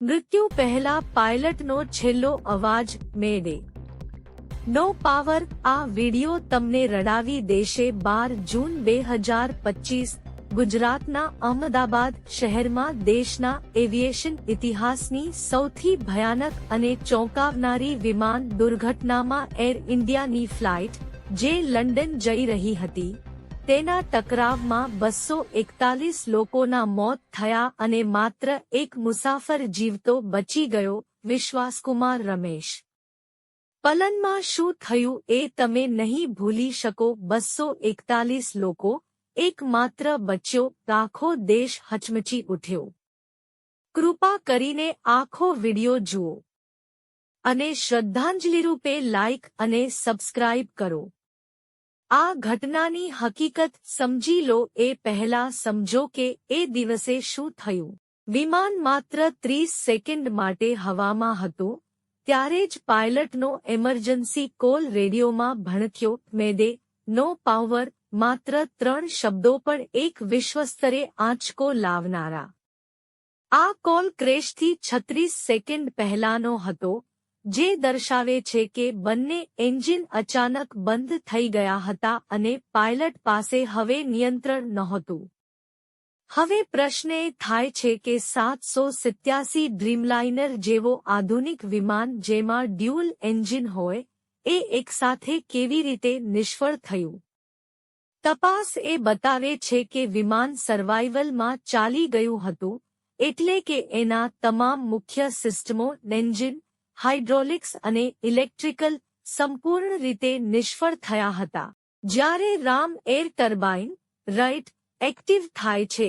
મૃત્યુ પહેલા પાયલટનો છેલ્લો અવાજ મેડે નો પાવર આ વિડિયો તમને રડાવી દેશે બાર જૂન બે હજાર પચીસ, ગુજરાતના અહમદાબાદ શહેરમાં દેશના એવિએશન ઇતિહાસની સૌથી ભયાનક અને ચોંકાવનારી વિમાન દુર્ઘટનામાં એર ઇન્ડિયાની ફ્લાઇટ, જે લંડન જઈ રહી હતી. તેના ટકરાવમાં બસો એકતાલીસ લોકોના મોત થયા અને માત્ર એક મુસાફર જીવતો બચી ગયો, વિશ્વાસકુમાર રમેશ. પલનમાં શું થયું એ તમે નહીં ભૂલી શકો, બસો એકતાલીસ લોકો, એકમાત્ર બચ્યો, આખો દેશ હચમચી ઉઠ્યો. કૃપા કરીને આખો વિડિયો જુઓ. અને શ્રદ્ધાંજલિ રૂપે લાઇક અને સબસ્ક્રાઇબ કરો. આ ઘટનાની હકીકત સમજી લો, એ પહેલા સમજો કે એ દિવસે શું થયું. વિમાન માત્ર ત્રીસ સેકન્ડ માટે હવામાં હતું, ત્યારે જ પાયલટનો એમરજન્સી કોલ રેડિયોમાં ભણક્યો. મેદે, નો પાવર માત્ર ત્રણ શબ્દો પણ એક વિશ્વસ્તરે આંચકો લાવનારા. આ કોલ ક્રેશથી છત્રીસ સેકન્ડ પહેલાનો હતો જે દર્શાવે છે કે બંને એન્જિન અચાનક બંધ થઈ ગયા હતા અને પાયલટ પાસે હવે નિયંત્રણ નહોતું. હવે પ્રશ્ન એ થાય છે કે સાતસો સિત્યાસી ડ્રીમલાઇનર જેવો આધુનિક વિમાન જેમાં ડ્યુઅલ એન્જિન હોય, એ એકસાથે કેવી રીતે નિષ્ફળ થયું? તપાસ એ બતાવે છે કે વિમાન સર્વાઇવલમાં ચાલી ગયું હતું, એટલે કે એના તમામ મુખ્ય સિસ્ટમો, એન્જિન હાઇડ્રોલિક્સ અને ઇલેક્ટ્રિકલ સંપૂર્ણ રીતે નિષ્ફળ થયા હતા. જ્યારે ram air turbine right active થાય છે,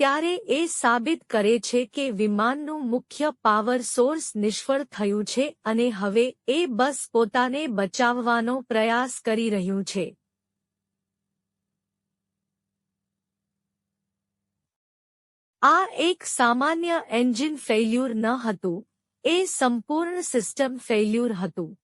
ત્યારે એ સાબિત કરે છે કે વિમાનનું મુખ્ય પાવર સોર્સ નિષ્ફળ થયું છે અને હવે એ બસ પોતાને બચાવવાનો પ્રયાસ કરી રહ્યું છે. આ એક સામાન્ય એન્જિન ફેલ્યુર ન હતું એ સંપૂર્ણ સિસ્ટમ ફેલ્યુર હતું.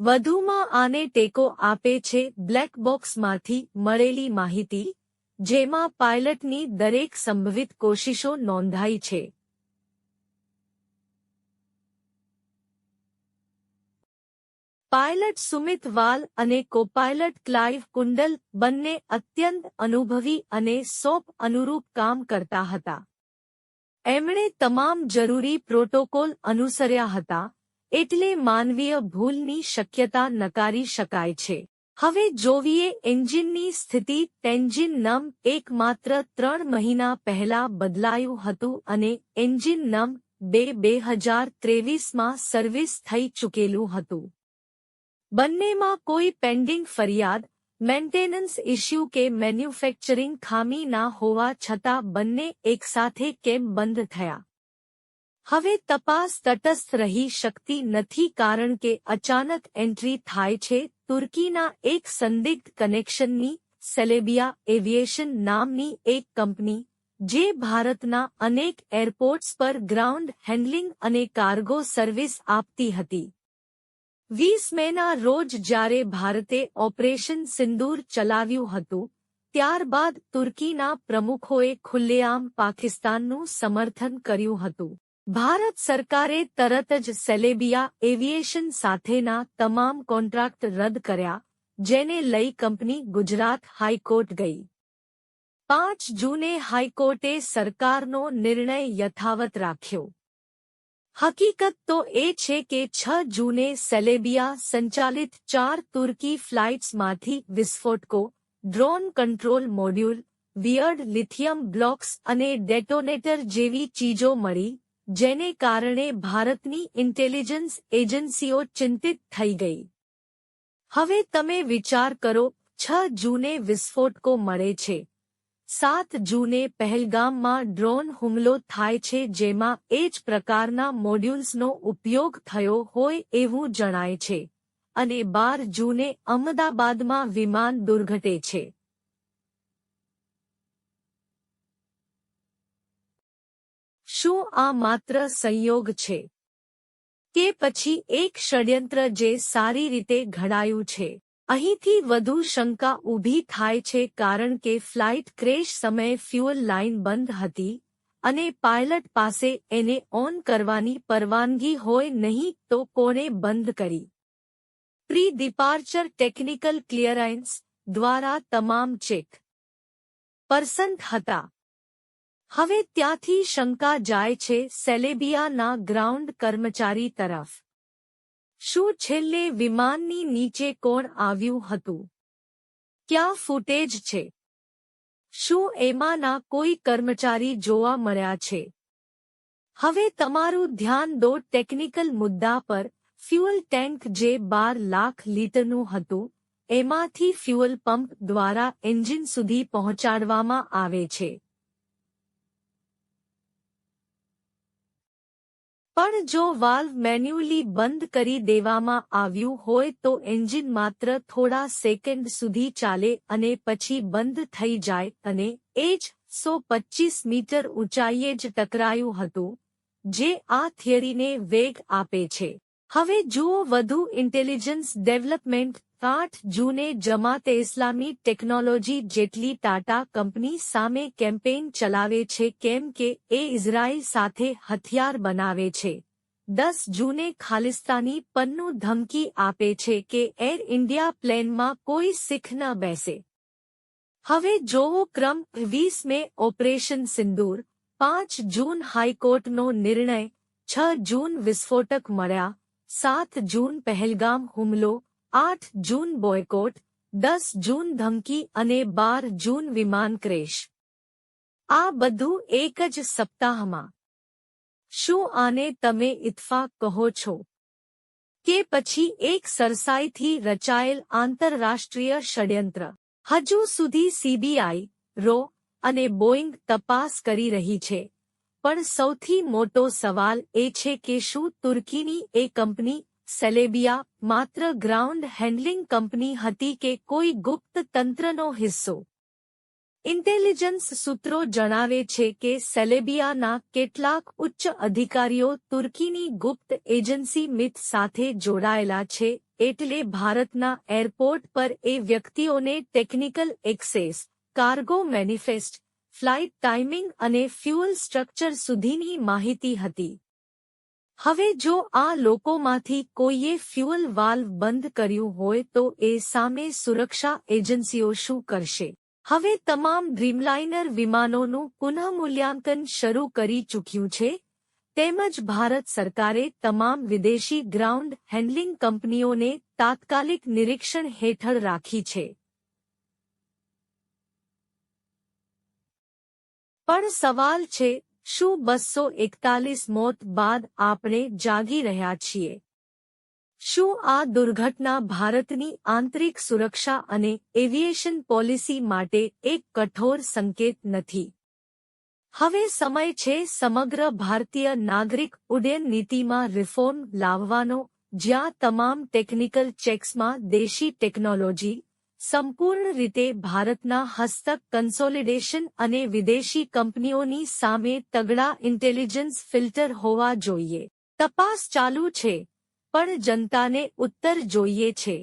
વધુમાં આને ટેકો આપે છે બ્લેક બોક્સમાંથી મળેલી માહિતી, જેમાં પાયલટની દરેક સંભવિત કોશિશો નોંધાઈ છે. પાયલટ સુમિત વાલ અને કોપાયલટ ક્લાઇવ કુંડલ બંને અત્યંત અનુભવી અને સોપ અનુરૂપ કામ કરતા હતા. એમણે તમામ જરૂરી પ્રોટોકોલ અનુસર્યા હતા, એટલે માનવીય ભૂલની શક્યતા નકારી શકાય છે. હવે જોવીએ એન્જિનની સ્થિતિ, ટેન્જિન નમ એકમાત્ર ત્રણ મહિના પહેલા બદલાયું હતું અને એન્જિન નમ બે બે હજાર ત્રેવીસમાં સર્વિસ થઈ ચૂકેલું હતું. બંનેમાં કોઈ પેન્ડિંગ ફરિયાદ મેન્ટેનન્સ ઇશ્યુ કે મેન્યુફેક્ચરિંગ ખામી ના હોવા છતાં બંને એકસાથે કેમ બંધ થયા હવે તપાસ તટસ્થ રહી શકતી નથી કારણ કે અચાનક એન્ટ્રી થાય છે તુર્કીના એક સંદિગ્ધ કનેક્શનની સેલેબિયા એવિએશન નામની એક કંપની જે ભારતના અનેક એરપોર્ટ્સ પર ગ્રાઉન્ડ હેન્ડલિંગ અને કાર્ગો સર્વિસ આપતી હતી વીસ મેના રોજ જ્યારે ભારતે ઓપરેશન સિંદૂર ચલાવ્યું હતું, ત્યારબાદ તુર્કીના પ્રમુખોએ ખુલ્લેઆમ પાકિસ્તાનનું સમર્થન કર્યું હતું. ભારત સરકારે તરત જ સેલેબિયા એવિએશન સાથેના તમામ કોન્ટ્રાક્ટ રદ કર્યા, જેને લઈ કંપની ગુજરાત હાઈકોર્ટ ગઈ. પાંચ જૂને હાઈકોર્ટે સરકારનો નિર્ણય યથાવત રાખ્યો. હકીકત તો એ છે કે છ જૂને સેલેબિયા સંચાલિત ચાર તુર્કી ફ્લાઇટ્સમાંથી વિસ્ફોટકો drone control module wired lithium blocks અને ડેટોનેટર જેવી ચીજો મળી જેને કારણે ભારતની ઇન્ટેલિજન્સ એજન્સીઓ ચિંતિત થઈ ગઈ હવે તમે વિચાર કરો છ જૂને વિસ્ફોટકો મળે છે સાત જૂને પહેલગામમાં ડ્રોન હુમલો થાય છે જેમાં એ જ પ્રકારના મોડ્યુલ્સનો ઉપયોગ થયો હોય એવું જણાય છે. અને બાર જૂને અમદાવાદમાં વિમાન દુર્ઘટે છે. શું આ માત્ર સંયોગ છે? કે પછી એક ષડયંત્ર જે સારી રીતે ઘડાયું છે? અહીંથી વધુ શંકા ઊભી થાય છે કારણ કે ફ્લાઇટ ક્રેશ સમયે ફ્યુઅલ લાઇન બંધ હતી અને પાયલટ પાસે એને ઓન કરવાની પરવાનગી હોય નહીં તો કોણે બંધ કરી. પ્રી ડિપાર્ચર ટેકનિકલ ક્લિયરન્સ દ્વારા તમામ ચેક પર્સન્ટ હતા. હવે ત્યાંથી શંકા જાય છે સેલેબિયાના ગ્રાઉન્ડ કર્મચારી તરફ. શું છેલ્લે વિમાનની નીચે કોણ આવ્યું હતું? ક્યાં ફૂટેજ છે? શું એમાંના કોઈ કર્મચારી જોવા મળ્યા છે? હવે તમારું ધ્યાન દો ટેકનિકલ મુદ્દા પર. ફ્યુઅલ ટેન્ક જે બાર લાખ લીટરનું હતું, એમાંથી ફ્યુઅલ પંપ દ્વારા એન્જિન સુધી પહોંચાડવામાં આવે છે. પણ જો વાલ્વ મેન્યુઅલી બંધ કરી દેવામાં આવ્યું હોય તો એન્જિન માત્ર થોડા સેકન્ડ સુધી ચાલે અને પછી બંધ થઈ જાય અને એ જ સો પચીસ મીટર ઊંચાઈએ જ ટકરાયું હતું, જે આ થિયરીને વેગ આપે છે. હવે જુઓ વધુ ઇન્ટેલિજન્સ ડેવલપમેન્ટ આઠ જૂને જમાતે ઇસ્લામી ટેકનોલોજી જેટલી ટાટા કંપની સામે કેમ્પેઇન ચલાવે છે કેમ કે એ ઇઝરાયલ સાથે હથિયાર બનાવે છે. દસ જૂને ખાલિસ્તાની પન્નું ધમકી આપે છે કે એર ઇન્ડિયા પ્લેનમાં કોઈ શીખ ન બેસે. હવે જોવો ક્રમ વીસ મે ઓપરેશન સિંદૂર. પાંચ જૂન હાઈકોર્ટનો નિર્ણય, છ જૂન વિસ્ફોટક મળ્યા સાત જૂન પહેલગામ હુમલો આઠ જૂન બોયકોટ, દસ જૂન ધમકી અને બાર જૂન વિમાન ક્રેશ. આ બધું એક જ સપ્તાહમાં. શું આને તમે ઇતફાક કહો છો? કે પછી એક સરસાઈથી રચાયેલ આંતરરાષ્ટ્રીય ષડયંત્ર. હજુ સુધી સીબીઆઈ, રો અને બોઇંગ તપાસ કરી રહી છે. પણ સૌથી મોટો સવાલ એ છે કે શું તુર્કીની એ કંપની સેલેબિયા માત્ર ગ્રાઉન્ડ હેન્ડલિંગ કંપની હતી કે કોઈ ગુપ્ત તંત્રનો હિસ્સો. ઇન્ટેલિજન્સ સૂત્રો જણાવે છે કે સેલેબિયાના કેટલાક ઉચ્ચ અધિકારીઓ તુર્કીની ગુપ્ત એજન્સી મિથ સાથે જોડાયેલા છે, એટલે ભારતના એરપોર્ટ પર એ વ્યક્તિઓને technical access, cargo manifest, flight timing અને ફ્યુઅલ સ્ટ્રક્ચર સુધીની માહિતી હતી. હવે જો આ લોકોમાંથી કોઈએ ફ્યુઅલ વાલ્વ બંધ કર્યું હોય તો એ સામે સુરક્ષા એજન્સીઓ શું કરશે? હવે તમામ ડ્રીમલાઇનર વિમાનોનું પુનઃમૂલ્યાંકન શરૂ કરી ચૂક્યું છે. તેમજ ભારત સરકારે તમામ વિદેશી ગ્રાઉન્ડ હેન્ડલિંગ કંપનીઓને તાત્કાલિક નિરીક્ષણ હેઠળ રાખી છે. પણ સવાલ છે શું બસો એકતાલીસ મોત બાદ આપણે જાગી રહ્યા છીએ? શું આ દુર્ઘટના ભારતની આંતરિક સુરક્ષા અને એવિએશન પોલિસી માટે એક કઠોર સંકેત નથી? હવે સમય છે સમગ્ર ભારતીય નાગરિક ઉડ્ડયન નીતિમાં રિફોર્મ લાવવાનો, જ્યાં તમામ ટેકનિકલ ચેક્સમાં દેશી ટેકનોલોજી સંપૂર્ણ રીતે ભારતના હસ્તક કન્સોલિડેશન અને વિદેશી કંપનીઓની સામે તગડા ઇન્ટેલિજન્સ ફિલ્ટર હોવા જોઈએ. તપાસ ચાલુ છે, પણ જનતાને ઉત્તર જોઈએ છે.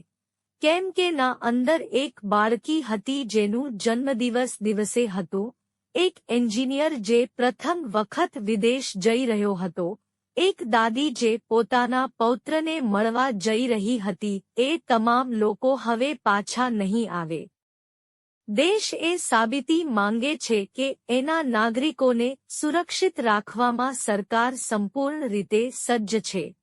કેમ કે ના અંદર એક બાળકી હતી જેનું જન્મદિવસ દિવસે હતો. એક એન્જિનિયર જે પ્રથમ વખત વિદેશ જઈ રહ્યો હતો. એક દાદી જે પોતાના પૌત્રને મળવા જઈ રહી હતી, એ તમામ લોકો હવે પાછા નહીં આવે. દેશ એ સાબિતી માંગે છે કે એના નાગરિકોને સુરક્ષિત રાખવામાં સરકાર સંપૂર્ણ રીતે સજ્જ છે.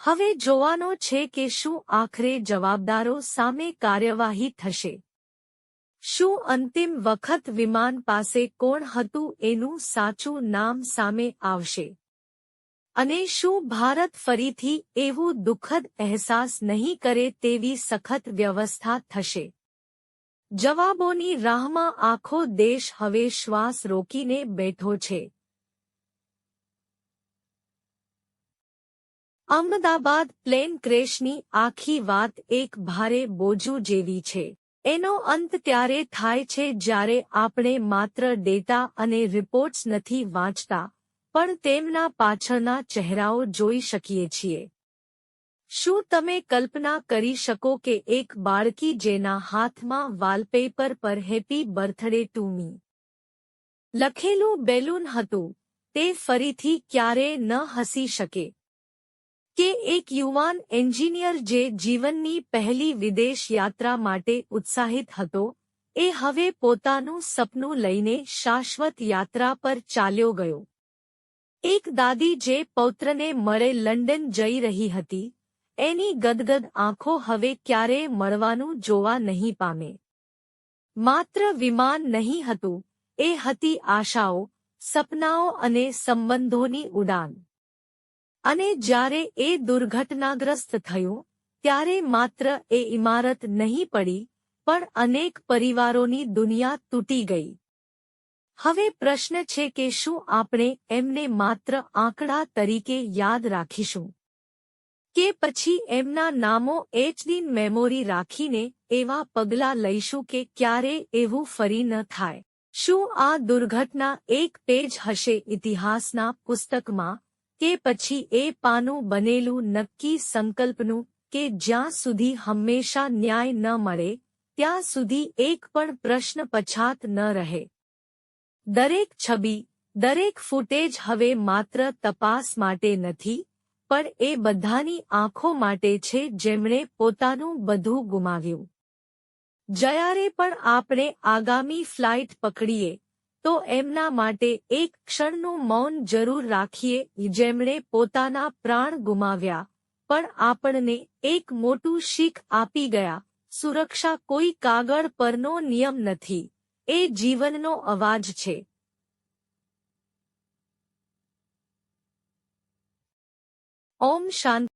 હવે જોવાનો છે કે શું આખરે જવાબદારો સામે કાર્યવાહી થશે. શું અંતિમ વખત વિમાન પાસે કોણ હતું એનું સાચું નામ સામે આવશે? અને શું ભારત ફરીથી એવું દુઃખદ અહેસાસ નહીં કરે તેવી સખત વ્યવસ્થા થશે? જવાબોની રાહમાં આખો દેશ હવે શ્વાસ રોકીને બેઠો છે. અમદાવાદ પ્લેન ક્રેશની આખી વાત એક ભારે બોજુ જેવી છે. એનો અંત ત્યારે થાય છે જ્યારે આપણે માત્ર ડેટા અને રિપોર્ટ્સ નથી વાંચતા, પણ તેમના પાછળના ચહેરાઓ જોઈ શકીએ છીએ. શું તમે કલ્પના કરી શકો કે એક બાળકી જેના હાથમાં વાલપેપર પર હેપી બર્થડે ટુ મી લખેલું બેલૂન હતું, તે ફરીથી ક્યારે ન હસી શકે? કે એક યુવાન એન્જિનિયર જે જીવનની પહેલી વિદેશ યાત્રા માટે ઉત્સાહિત હતો, એ હવે પોતાનું સપનું લઈને શાશ્વત યાત્રા પર ચાલ્યો ગયો. એક દાદી જે પૌત્રને મળે લંડન જઈ રહી હતી, એની ગદગદ આંખો હવે ક્યારે મળવાનું જોવા નહીં પામે. માત્ર વિમાન નહીં હતું, એ હતી આશાઓ, સપનાઓ અને સંબંધોની ઉડાન. અને જ્યારે એ દુર્ઘટનાગ્રસ્ત થયું, ત્યારે માત્ર એ ઇમારત નહીં પડી, પણ અનેક પરિવારોની દુનિયા તૂટી ગઈ. હવે પ્રશ્ન છે કે શું આપણે એમને માત્ર આંકડા તરીકે યાદ રાખીશું? કે પછી એમના નામો એચડીન મેમોરી રાખીને એવા પગલાં લઈશું કે ક્યારે એવું ફરી ન થાય? શું આ દુર્ઘટના એક પેજ હશે ઇતિહાસના પુસ્તકમાં? કે પછી એ પાનું બનેલું નક્કી સંકલ્પનું કે જ્યાં સુધી હંમેશા ન્યાય ન મળે, ત્યાં સુધી એક પણ પ્રશ્ન પછાત ન રહે. દરેક છબી, દરેક ફૂટેજ હવે માત્ર તપાસ માટે નથી, પણ એ બધાની આંખો માટે છે જેમણે પોતાનું બધું ગુમાવ્યું. જયારે પણ આપણે આગામી ફ્લાઇટ પકડીએ તો એમના માટે એક ક્ષણનું મૌન જરૂર રાખીએ, જેમણે પોતાના પ્રાણ ગુમાવ્યા. પણ આપણને એક મોટું શીખ આપી ગયા. સુરક્ષા કોઈ કાગળ પરનો નિયમ નથી. એ જીવનનો અવાજ છે. ઓમ શાંતિ.